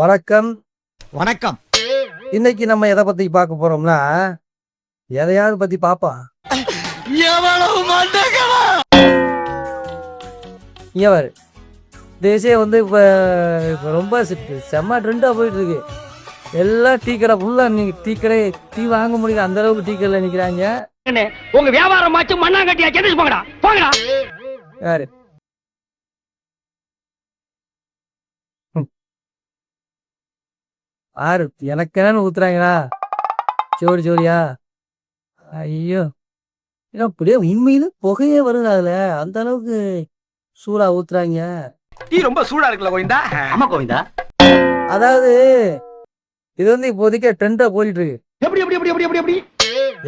வணக்கம். வணக்கம். இன்னைக்கு நம்ம எதை பத்தி பார்க்க போறோம்னா எதையாவது பத்தி பாப்போம் இவர் தேசிய வந்து இப்போ இப்போ ரொம்ப செம்ம ட்ரெண்டாக போயிட்டு இருக்கு. எல்லாம் டீ கடை ஃபுல்லாக நீ டீ கடை டீ வாங்க முடியல அந்த அளவுக்கு டீ கடையில் நிற்கிறாங்க உங்க வியாபாரம் ஆச்சு மண்ணாங்கட்டியா சென்னைக்கு போங்கடா போங்கடா. யாரு? யாரு எனக்கு என்னன்னு ஊத்துறாங்களா சோடி சோடியா ஐயோ. ஏன்னா அப்படியே உண்மையில புகையே வருது அதுல. அந்த அளவுக்கு சூடா ஊத்துறாங்க. டீ ரொம்ப சூடா இருக்குல்ல கோவிந்தா? ஆமா கோவிந்தா. அதாவது இது வந்து இப்போதைக்கு ட்ரெண்டா போயிட்டு இருக்கு எப்படி எப்படி எப்படி எப்படி எப்படி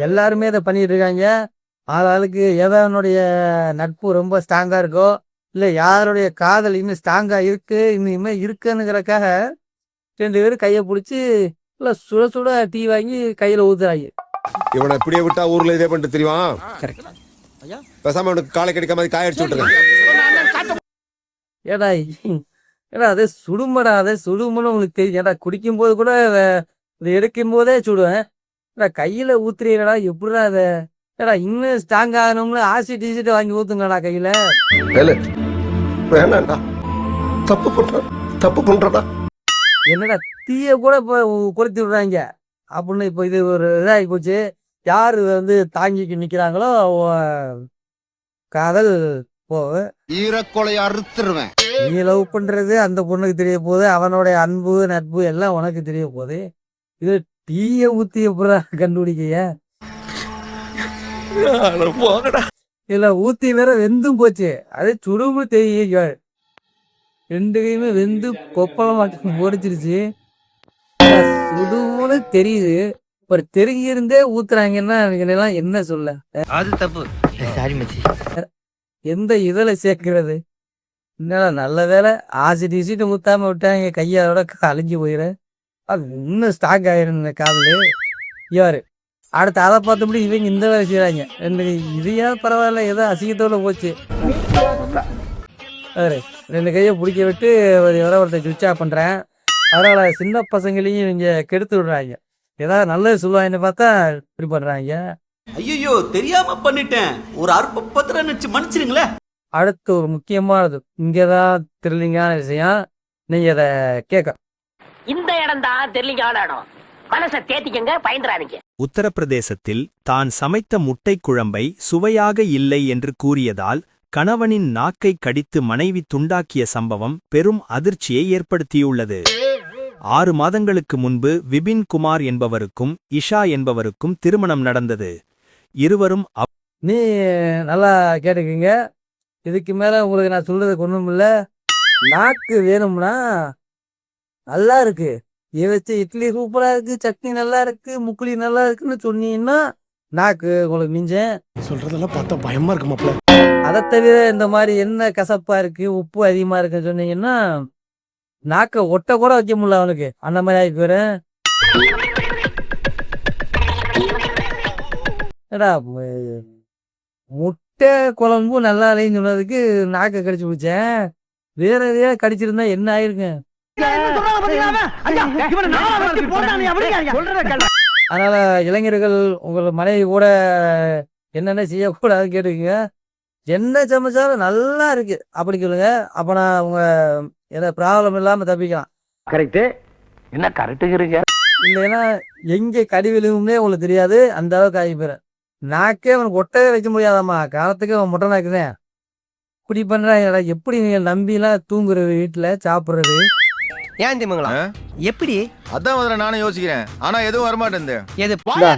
எல்லாருமே இதை பண்ணிட்டு இருக்காங்க. ஆளாளுக்கு எவனுடைய நட்பு ரொம்ப ஸ்ட்ராங்கா இருக்கோ இல்ல யாருடைய காதல் இன்னும் ஸ்ட்ராங்கா இருக்கு இனிமே இருக்குன்னுங்கிறக்காக ரெண்டு பேரும் கையை பிடிச்சி இல்ல சுட சுட டீ வாங்கி கையில ஊத்துறாங்க. இவனை இப்படியே விட்டா ஊர்ல இதே பண்ணிட்டு தெரியும்? பேசாம அவனுக்கு காலை கிடைக்காம மாதிரி காய அடிச்சு ஏடா ஏடா அதே சுடுமடா அதே சுடுமன்னு உங்களுக்கு தெரியும். ஏடா குடிக்கும் போது கூட அத- இதை எடுக்கும் போதே சுடுவேன். ஏடா கையில ஊத்துறீங்கடா எப்படிடா அதை? ஏடா இன்னும் ஸ்ட்ராங் ஆகணும்னு ஆசிட் ஈசிட் வாங்கி ஊத்துங்கடா கையில. வேணாண்டா. தப்பு பண்ற தப்பு பண்றடா. என்னடா தீய கூட இப்போ கொளுத்தி விடுறாங்க. அப்படின்னு இப்போ இது ஒரு இதாகி போச்சு. யார் வந்து தாங்கிக்கு நிற்கிறாங்களோ காதல் போகும் ஈரக்கொலை அறுத்துருவேன். நீ லவ் பண்றது அந்த பொண்ணுக்கு தெரிய போகுது. அவனுடைய அன்பு நட்பு எல்லாம் உனக்கு தெரிய போகுது. இது டீய ஊத்தி எப்படா கண்டுபிடிக்கைய இல்ல ஊத்தி வேற வெந்தும் போச்சு. அது சுடுமு தெரியும் ரெண்டு கையுமே வெந்து கொப்பளமாட்டம் பொடிச்சிருச்சு சுடுமுன்னு தெரியுது. ஒரு தெருங்கி இருந்தே ஊத்துறாங்கன்னா எல்லாம் என்ன சொல்ல? அது தப்பு. சாரி மச்சி. எந்த இதில் சேர்க்கறது? என்னடா நல்ல வேலை ஆசிட் ஈசிட்டு ஊத்தாம விட்டாங்க. கையோட அழிஞ்சு போயிரு. அது இன்னும் ஸ்டாக் ஆயிரும் இந்த காதல். யாரு அடுத்து அதை பார்த்தபடி இவங்க இந்த வேலை செய்கிறாங்க ரெண்டு இதையா பரவாயில்ல ஏதோ அசிங்கத்தோட போச்சு. பாரு ரெண்டு கையை பிடிக்க விட்டு ஒரு வர ஒருத்தர் சுவிட்ச் பண்ணுறேன் அதனால் சின்ன பசங்களையும் இவங்க கெடுத்து விடுறாங்க. ஏதாவது நல்லது சொல்லுவாங்கன்னு பார்த்தா இப்படி பண்ணுறாங்க ஐயோ தெரியாம பண்ணிட்டேன். ஒரு அற்ப பத்திரம் நினைச்சு மன்னிச்சிருங்களேன். அடுத்து ஒரு முக்கியமானது. இங்கே தான் திருலிங்கான விஷயம். நீங்கள் அதை கேட்க. இந்த இடம் தான் தெரியலிங்கான இடம். மனசை தேத்திக்கங்க பயந்துறாதீங்க உத்தரப்பிரதேசத்தில் தான் சமைத்த முட்டைக் குழம்பை சுவையாக இல்லை என்று கூறியதால் கணவனின் நாக்கை கடித்து மனைவி துண்டாக்கிய சம்பவம் பெரும் அதிர்ச்சியை ஏற்படுத்தியுள்ளது. ஆறு மாதங்களுக்கு முன்பு விபின் குமார் என்பவருக்கும் இஷா என்பவருக்கும் திருமணம் நடந்தது. இருவரும் நீ நல்லா கேட்டுக்கீங்க. இதுக்கு மேலே உங்களுக்கு நான் சொல்றதுக்கு ஒன்றும் இல்லை. நாக்கு வேணும்னா நல்லா இருக்கு. இதை வச்சு இட்லி சூப்பராக இருக்கு சட்னி நல்லா இருக்கு முக்குளி நல்லா இருக்குன்னு சொன்னீங்கன்னா நாக்கு உங்களுக்கு மிஞ்சேன். சொல்றதெல்லாம் பார்த்தா பயமா இருக்கு மாப்ள அதை தவிர இந்த மாதிரி என்ன கசப்பா இருக்கு உப்பு அதிகமா இருக்குன்னு சொன்னீங்கன்னா நாக்க ஒட்ட கூட வைக்க முடியல அவனுக்கு. அந்த மாதிரி ஆகி போயிடும் ஏடா முட்டை குழம்பு நல்லா இல்லைன்னு சொன்னதுக்கு நாக்க கடிச்சு பிடிச்சேன். வேற எதையா கடிச்சிருந்தா என்ன ஆயிருக்கும்? அதனால இளைஞர்கள் உங்கள் மனைவி கூட என்னென்ன செய்யக்கூடாதுன்னு கேட்டுக்கங்க என்ன சமைச்சாலும் நல்லா இருக்கு. அப்படி சொல்லுங்க. அப்ப நான் உங்க ஏதாவது ப்ராப்ளம் இல்லாம தப்பிக்கலாம். கரெக்ட் என்ன கரெக்டுக்கு இருக்க இல்லைன்னா எங்க கடி உங்களுக்கு தெரியாது. அந்த அளவுக்கு ஆகி போயிடும் நாக்கே அவனுக்கு ஒட்டவே வைக்க முடியாதாம்மா. காலத்துக்கு அவன் முட்டை நாக்குதேன் இப்படி பண்றாங்க. எப்படி நீங்க நம்பிலாம் தூங்குறது வீட்டுல சாப்பிடுறது? ஏன் திமுங்களா எப்படி? அதான் முதல்ல நானும் யோசிக்கிறேன். ஆனா எதுவும் வரமாட்டேன் எது?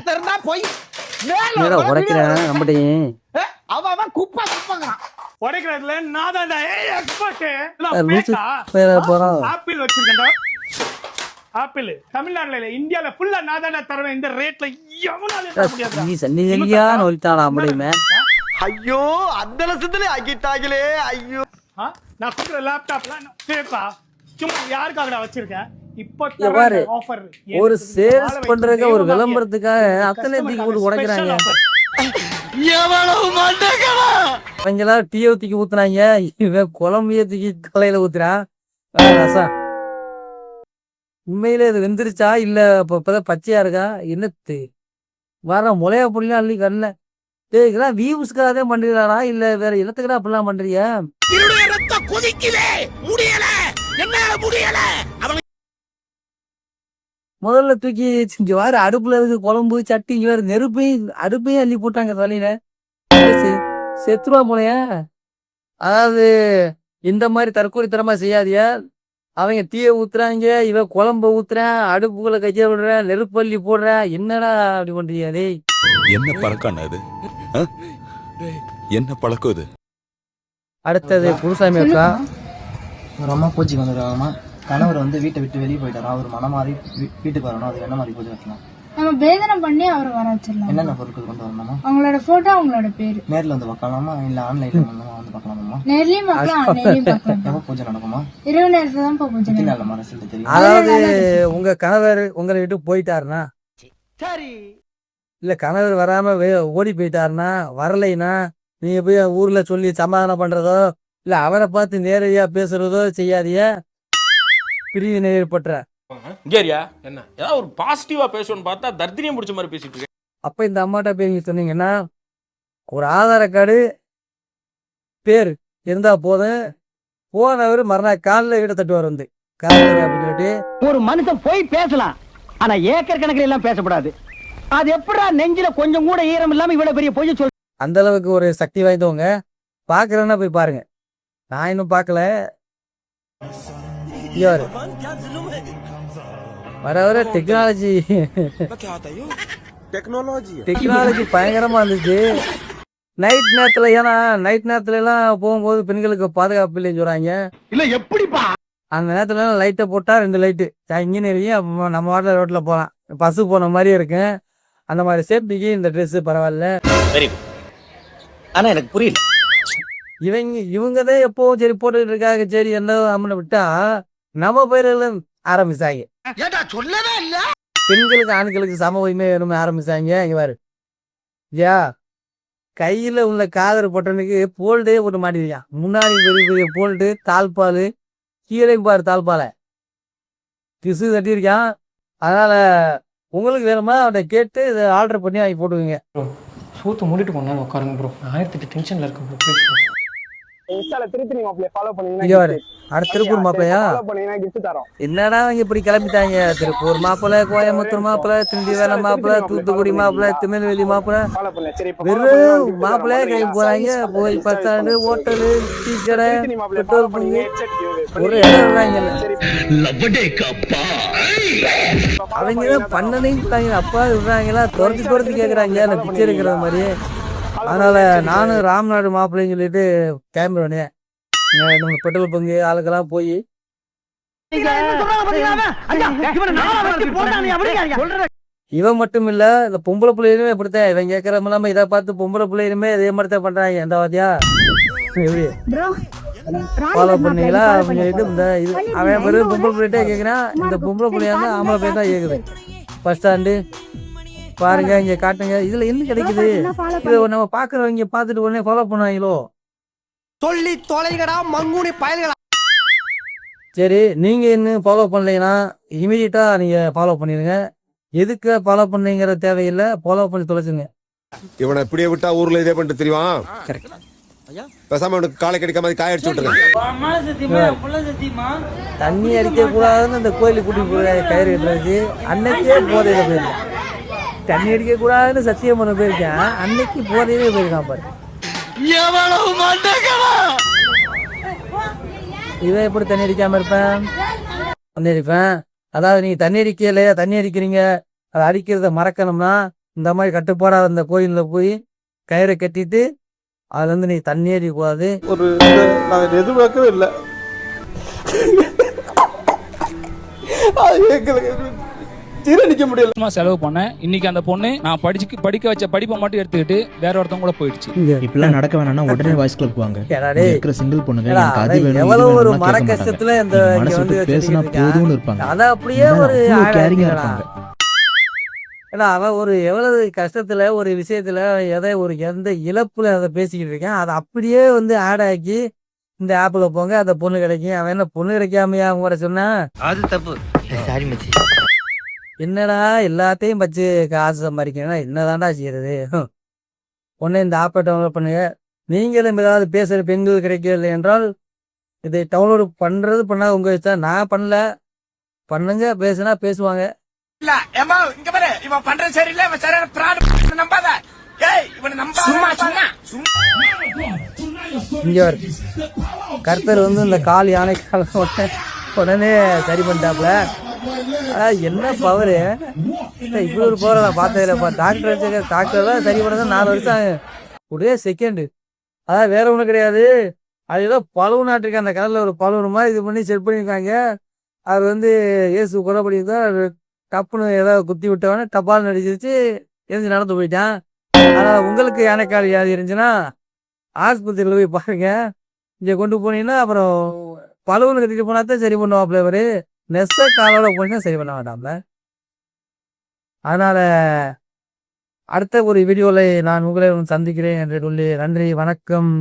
திறந்தா போய் என்னடா உடைக்கிறேன் நம்மகிட்டையும் அவன் குப்பை குப்பங்கிறான். உடைக்கிறதுல நான் எக்ஸ்பர்ட் லூசு பேர போறான் ஆப்பிள் வச்சிருக்கேன்டா. ஆப்பிள். தமிழ்நாட்டுல இல்ல இந்தியால ஃபுல்லா நான் தான்டா தருவேன். இந்த ரேட்ல முடியாது நீ சன்னி சன்னியா நோய்த்தானா முடியுமே ஐயோ அந்த லட்சத்துல ஆக்கிட்டாங்களே. ஐயோ. நான் கொடுக்குற லேப்டாப்லாம் சேஃபா சும்மா யாருக்காகடா ஆஃபர் ஒரு சேல்ஸ் பண்றதுக்கு ஒரு விளம்பரத்துக்காக அத்தனை தூக்கி போட்டு உடைக்கிறாங்க அவங்களாம் டீயை தூக்கி ஊத்துனாங்க. இவன் குழம்பையே தூக்கி தலையில ஊத்துறான் ஆ, ரசம் உண்மையிலே இது வெந்துருச்சா? இல்ல இப்பதான் பச்சையா இருக்கா? என்னத்து? வர முளைய புள்ளிலாம் அள்ளி கண்ண டேய் இதெல்லாம் வியூஸ்க்காக தான் பண்றீங்களாடா? இல்ல வேற என்னத்துக்குடா அப்படிலாம் பண்றீங்க? முதல்ல தூக்கி இங்க வேற அடுப்புல இருக்கு குழம்பு சட்டி இங்க வேற நெருப்பையும் அடுப்பையும் அள்ளி போட்டாங்க தலையில. செத்துருவா போலயா. அதாவது இந்த மாதிரி தற்கொலைத்தனமா செய்யாதியா அவங்க தீய ஊத்துறாங்க இவ குழம்ப ஊத்துறான் அடுப்புக்குள்ள கைய விடுற நெருப்பள்ளி போடுற என்னடா அப்படி பண்றீங்க டேய்? என்ன பழக்கம் அது? என்ன பழக்கம் இது? அடுத்தது குருசாமி அக்கா. ஒரு அம்மா பூஜைக்கு வந்துருக்காங்கம்மா. கணவர் வந்து வீட்டை விட்டு வெளியே போயிட்டாரா? அவர் மனம் மாறி வீட்டுக்கு வரணும். அதுக்கு என்ன மாதிரி பூஜை வைக்கலாம் நம்ம வேதனை பண்ணி அவரை வர வச்சிடலாம். என்னென்ன பொருட்கள் கொண்டு வரணுமா அவங்களோட போட்டோ அவங்களோட பேரு. நேர்ல வந்து பார்க்கலாமா? இல்ல ஆன்லைன்ல வந்து பார்க்கலாமா? நேர்லயும் பார்க்கலாம்? நேர்லயும் பார்க்கலாம் எப்போ பூஜை நடக்குமா இரவு நேரத்துல தான் பூஜை தெரியும் அதாவது உங்க கணவர் உங்களை விட்டு போயிட்டாருனா சரி. இல்ல கணவர் வராம ஓடி போயிட்டாருன்னா வரலைன்னா நீங்க போய் ஊர்ல சொல்லி சமாதானம் பண்றதோ இல்ல அவரை பார்த்து நேரடியா பேசுறதோ செய்யாதீங்க. பிரிவினை ஏற்பட்டுற கேரியா என்ன? ஏதாவது ஒரு பாசிட்டிவா பேசணும்னு பார்த்தா தர்தினியம் பிடிச்ச மாதிரி பேசிட்டு இருக்கேன் அப்ப இந்த அம்மாட்ட போய் நீங்க சொன்னீங்கன்னா ஒரு ஆதார கார்டு பேர் இருந்தா போதும். போனவர் மறுநாள் காலில் வீட தட்டுவார் வந்து. காலையில் அப்படின்னு சொல்லிட்டு ஒரு மனுஷன் போய் பேசலாம். ஆனா ஏக்கர் கணக்கில் எல்லாம் பேசக்கூடாது. அது எப்படா நெஞ்சில கொஞ்சம் கூட ஈரம் இல்லாம இவ்வளவு பெரிய பொய்ய சொல் அந்த அளவுக்கு ஒரு சக்தி வாய்ந்தவங்க. பார்க்கறேன்னா போய் பாருங்க. நான் இன்னும் பார்க்கல. யாரு வர வர டெக்னாலஜி டெக்னாலஜி பயங்கரமா இருந்துச்சு. நைட் நேரத்துல ஏன்னா நைட் நேரத்துல எல்லாம் போகும்போது பெண்களுக்கு பாதுகாப்பு இல்லைன்னு சொல்றாங்க. இல்ல எப்படிப்பா? அந்த நேரத்துல லைட்டை போட்டா ரெண்டு லைட்டு இன்ஜினியரிங் நம்ம வாட்டில் ரோட்ல போகலாம் பஸ்ஸு போன மாதிரி இருக்கும். அந்த மாதிரி சேஃப்டிக்கு இந்த Dress பரவாயில்ல. வெரி ஆனா எனக்கு புரியல. இவங்க இவங்க தான் எப்பவும் சரி போட்டுக்கிட்டு இருக்காங்க சரி என்ன அம்மனை விட்டா நம்ம பயிர்கள் ஆரம்பிச்சாங்க. ஏடா சொல்லவே இல்ல? பெண்களுக்கு ஆண்களுக்கு சம உரிமை வேணும்னு ஆரம்பிச்சாங்க இங்க பாரு. ஐயா கையில உள்ள காதல் பொட்டனுக்கு போல்டே போட்டு மாட்டிருக்கான் முன்னாடி பெரிய பெரிய போல்ட்டு தாழ்பால் கீழே பாரு தாழ்பாலை. திசு தட்டியிருக்கான் அதனால உங்களுக்கு வேணுமா? அவனை கேட்டு இதை ஆர்டர் பண்ணி வாங்கி போட்டுக்கோங்க. சூத்து மூடிட்டு நேரம் உட்காருங்க ப்ரோ ஆயிரத்தி எட்டு டென்ஷன்ல இருக்கு ப்ரோ ப்ளீஸ் இன்ஸ்டால திருத்தி ஃபாலோ இங்க திருப்பூர் மாப்பிளையா பண்ணீங்கன்னா கிஃப்ட் தரோம். என்னடா அவங்க இப்படி கிளம்பிட்டாங்க? திருப்பூர் மாப்பிள்ளை கோயம்புத்தூர் மாப்பிள்ளை திண்டிவேலை மாப்பிள்ளை தூத்துக்குடி மாப்பிள்ளை. திருநெல்வேலி சரி வெறும் கிளம்பி போறாங்க. போய் பஸ் ஸ்டாண்டு ஹோட்டலு டீ கடை பெட்ரோல் பங்கு. ஒரு இடம் விடுறாங்கல்ல அவங்க தான் பண்ணனையும் அப்பா விடுறாங்களா? துரத்தி துரத்தி கேட்குறாங்க அந்த பிச்சை எடுக்கிற மாதிரி அதனால நானும் ராம்நாடு மாப்பிள்ளைன்னு சொல்லிட்டு கிளம்பிடுவேனே நம்ம பெட்ரோல் பங்கு ஆளுக்கெல்லாம் போய். இவன் மட்டும் இல்ல இந்த பொம்பளை பிள்ளைகளுமே இப்படித்தான். இவன் கேட்கற இல்லாம இதை பார்த்து பொம்பளை பிள்ளைகளுமே இதே மாதிரி தான் பண்றாங்க. எந்த வாத்தியா? எப்படி? ஃபாலோ பண்ணீங்களா? அப்படின்னு சொல்லிட்டு இந்த இது அவன் வெறும் பொம்பளை பிள்ளைகிட்டே கேட்குறான் இந்த பொம்பளை பிள்ளையா ஆம்பளை பையன் தான் கேட்குது பஸ் ஸ்டாண்டு பாருங்க இங்க காட்டுங்க. இதுல என்ன கிடைக்குது? இது நம்ம பாக்குறவங்க பார்த்துட்டு உடனே ஃபாலோ பண்ணுவாங்களோ? சொல்லி தொலைகடா மங்குனி பயல்களா? சரி நீங்க இன்னும் ஃபாலோ பண்ணலைன்னா இமீடியட்டா நீங்க ஃபாலோ பண்ணிடுங்க எதுக்கு ஃபாலோ பண்ணீங்கிற தேவையில்லை ஃபாலோ பண்ணி தொலைச்சுங்க இவனை இப்படியே விட்டா ஊர்ல இதே பண்ணிட்டு தெரியுமா? பேசாம அவனுக்கு காலை கிடைக்காம காய அடிச்சு விட்டுருங்க தண்ணி அடிக்க கூடாதுன்னு இந்த கோயிலுக்கு கூட்டி போய் கயிறு கட்டுறதுக்கு. அன்னைக்கே போதையில தண்ணி அடிக்க கூடாதுன்னு சத்தியம் பண்ண போயிருக்கேன். அன்னைக்கு போதையிலே போயிருக்கான் பாரு. இவன் எப்படி தண்ணி அடிக்காம இருப்பேன்? தண்ணி அடிப்பேன். அதாவது நீங்க தண்ணி அடிக்கல தண்ணி அடிக்கிறீங்க. அதை அடிக்கிறத மறக்கணும்னா இந்த மாதிரி கட்டுப்பாடா அந்த கோயில்ல போய் கயிறை கட்டிட்டு அதுல இருந்து நீ தண்ணி அடிக்கக்கூடாது. ஒரு நான் எதிர்பார்க்கவே இல்லை. ஜீரணிக்க முடியல. சும்மா செலவு பண்ணேன். இன்னைக்கு அந்த பொண்ணு நான் படிச்சு படிக்க வச்ச படிப்பை மட்டும் எடுத்துக்கிட்டு வேற ஒருத்தவங்க கூட போயிடுச்சு. இப்பெல்லாம் நடக்க வேணாம்னா உடனே வாய்ஸ் கிளப் வாங்க. இருக்கிற சிங்கிள் பொண்ணுங்க எவ்வளவு ஒரு மர. கஷ்டத்துல இந்த பேசினா. போதும்னு இருப்பாங்க. அத அப்படியே ஒரு இருக்கீங்கடா. இருப்பாங்க. ஏடா அவன் ஒரு எவ்வளவு கஷ்டத்துல ஒரு விஷயத்துல எதை ஒரு எந்த இழப்புல அதை பேசிக்கிட்டு இருக்கேன். அதை அப்படியே வந்து ஆட் ஆக்கி இந்த ஆப்பில் போங்க அந்த பொண்ணு கிடைக்கும். அவன் என்ன பொண்ணு கிடைக்காமையா? அவங்க கூட சொன்னா? அது தப்பு. சாரி மச்சி. என்னடா எல்லாத்தையும் வச்சு காசு சம்பாதிக்கணும்னா என்னதான்டா செய்யறது. உடனே இந்த ஆப்பை டவுன்லோட் பண்ணுங்க. நீங்களும் ஏதாவது பேசுகிற பெண்கள் கிடைக்கவில்லை என்றால் இதை டவுன்லோட் பண்ணுறது பண்ணாத உங்க இஷ்டம். நான் பண்ணல. பண்ணுங்க. பேசுனா பேசுவாங்க. இல்ல ஏமா இங்க பாரு. இவன் பண்றது சரியில்லை. இவன் சரியான பிராடு நம்பாத. ஏய் இவனை நம்ப சும்மா சும்மா. இங்க வரு. கர்த்தர் வந்து இந்த கால் யானை கால் உடனே உடனே சரி பண்ணிட்டாப்ல என்ன பவரு? இப்படி ஒரு பவரை நான் பார்த்தது இல்லைப்பா. டாக்டர் டாக்டர் தான் சரி பண்ண நாலு வருஷம் ஆகும். ஒரே செகண்டு அதான் வேற ஒன்றும் கிடையாது. அது ஏதோ பழுவு நாட்டுக்கு அந்த கடலில் ஒரு பழுவு மாதிரி இது பண்ணி செட் பண்ணியிருக்காங்க. அவர் வந்து இயேசு குறைபடி டப்புன்னு ஏதோ குத்தி விட்டவனே டப்பால் நடிச்சிருச்சு எரிஞ்சு நடந்து போயிட்டான். ஆனால் உங்களுக்கு யானைக்கால் வியாதி இருந்துச்சுன்னா ஆஸ்பத்திரியில் போய் பாருங்க. இங்கே கொண்டு போனீங்கன்னா அப்புறம் பழுவுன்னு கட்டிட்டு போனா தான் சரி பண்ணுவாப்ல இவரு. நெச காலோட போனீங்கன்னா சரி பண்ண வேண்டாம்ல? அதனால் அடுத்த ஒரு வீடியோவில் நான் உங்களை சந்திக்கிறேன் என்று சொல்லி நன்றி வணக்கம்.